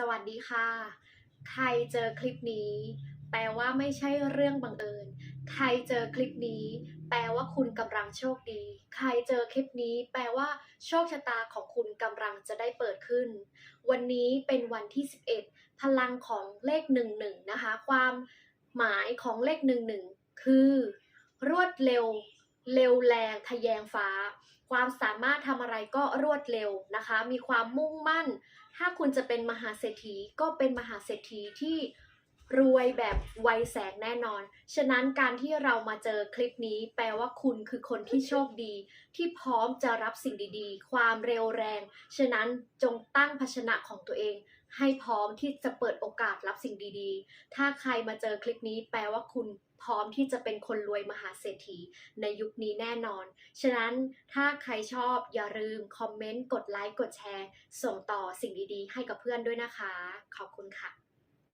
สวัสดีค่ะ ใครเจอคลิปนี้ แปลว่าไม่ใช่เรื่องบังเอิญ ใครเจอคลิปนี้ แปลว่าคุณกำลังโชคดี ใครเจอคลิปนี้ แปลว่าโชคชะตาของคุณกำลังจะได้เปิดขึ้น วันนี้เป็นวันที่ 11 พลังของเลข 11 นะคะ ความหมายของเลข 11 คือ รวดเร็ว เร็วแรงทะแยงฟ้า ความสามารถทำอะไรก็รวดเร็วนะคะ มีความมุ่งมั่น คุณจะเป็นมหาเศรษฐีก็เป็นมหาเศรษฐีที่ รวยแบบไวแสงแน่นอน ฉะนั้นการที่เรามาเจอคลิปนี้ แปลว่าคุณคือคนที่โชคดี ที่พร้อมจะรับสิ่งดีๆ ความเร็วแรง ฉะนั้นจงตั้งภาชนะของตัวเอง ให้พร้อมที่จะเปิดโอกาสรับสิ่งดีๆ ถ้าใครมาเจอคลิปนี้แปลว่าคุณพร้อมที่จะเป็นคนรวยมหาเศรษฐีในยุคนี้แน่นอน ฉะนั้นถ้าใครชอบอย่าลืมคอมเมนต์ กดไลค์ กดแชร์ ส่งต่อสิ่งดีๆ ให้กับเพื่อนด้วยนะคะ ขอบคุณค่ะ